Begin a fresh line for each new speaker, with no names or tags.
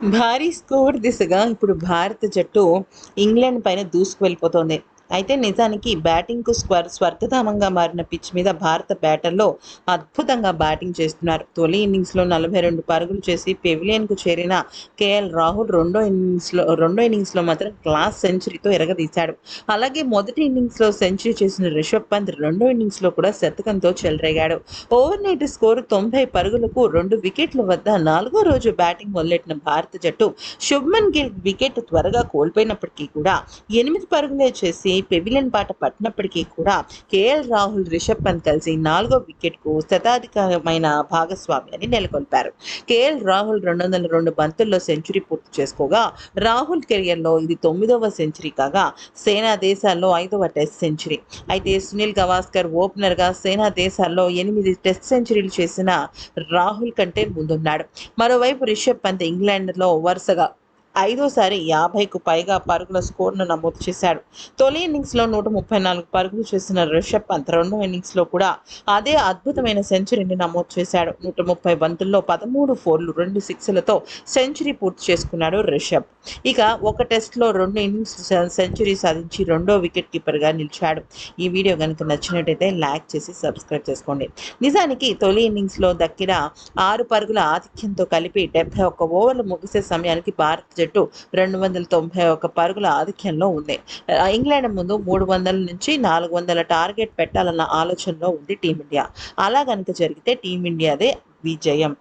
భారీ స్కోర్ దిశగా ఇప్పుడు భారత జట్టు ఇంగ్లాండ్ పైన దూసుకు వెళ్ళిపోతోంది అయితే నిజానికి బ్యాటింగ్కు స్వర్ స్వర్గధామంగా మారిన పిచ్ మీద భారత బ్యాటర్లో అద్భుతంగా బ్యాటింగ్ చేస్తున్నారు. తొలి ఇన్నింగ్స్లో నలభై రెండు పరుగులు చేసి పెవిలియన్కు చేరిన కేఎల్ రాహుల్ రెండో ఇన్నింగ్స్లో రెండో ఇన్నింగ్స్లో మాత్రం క్లాస్ సెంచరీతో ఎరగదీశాడు. అలాగే మొదటి ఇన్నింగ్స్లో సెంచరీ చేసిన రిషబ్ పంత్ రెండో ఇన్నింగ్స్లో కూడా శతకంతో చెలరేగాడు. ఓవర్ నైట్ స్కోరు తొంభై పరుగులకు రెండు వికెట్ల వద్ద నాలుగో రోజు బ్యాటింగ్ మొదలెట్టిన భారత జట్టు శుభ్మన్ గిల్ వికెట్ త్వరగా కోల్పోయినప్పటికీ కూడా ఎనిమిది పరుగులే చేసి పెవిలియన్ బాట పట్టినప్పటికీ కూడా కేఎల్ రాహుల్ రిషబ్ పంత్ కలిసి నాలుగో వికెట్కు శతాధికమైన భాగస్వామ్యాన్ని నెలకొల్పారు. కేఎల్ రాహుల్ రెండు వందల రెండు బంతుల్లో సెంచరీ పూర్తి చేసుకోగా రాహుల్ కెరియర్లో ఇది తొమ్మిదవ సెంచరీ కాగా సేనా దేశాల్లో ఐదవ టెస్ట్ సెంచరీ. అయితే సునీల్ గవాస్కర్ ఓపెనర్గా సేనా దేశాల్లో ఎనిమిది టెస్ట్ సెంచరీలు చేసిన రాహుల్ కంటే ముందున్నాడు. మరోవైపు రిషబ్ పంత్ ఇంగ్లాండ్లో వరుసగా ఐదోసారి యాభైకు పైగా పరుగుల స్కోర్ను నమోదు చేశాడు. తొలి ఇన్నింగ్స్లో నూట ముప్పై నాలుగు పరుగులు చేసిన రిషబ్ పంత్ రెండో ఇన్నింగ్స్లో కూడా అదే అద్భుతమైన సెంచరీని నమోదు చేశాడు. నూట ముప్పై బంతుల్లో పదమూడు ఫోర్లు రెండు సిక్స్లతో సెంచరీ పూర్తి చేసుకున్నాడు రిషబ్. ఇక ఒక టెస్ట్లో రెండు ఇన్నింగ్స్ సెంచరీ సాధించి రెండో వికెట్ కీపర్గా నిలిచాడు. ఈ వీడియో కనుక నచ్చినట్టయితే లైక్ చేసి సబ్స్క్రైబ్ చేసుకోండి. నిజానికి తొలి ఇన్నింగ్స్లో దక్కిన ఆరు పరుగుల ఆధిక్యంతో కలిపి డెబ్బై ఒక్క ఓవర్లు ముగిసే సమయానికి భారత జట్టు రెండు వందల తొంభై ఒక పరుగుల ఆధిక్యంలో ఉంది. ఇంగ్లాండ్ ముందు మూడు వందల నుంచి నాలుగు వందల టార్గెట్ పెట్టాలన్న ఆలోచనలో ఉంది టీమిండియా. అలా కనుక జరిగితే టీమిండియాదే విజయం.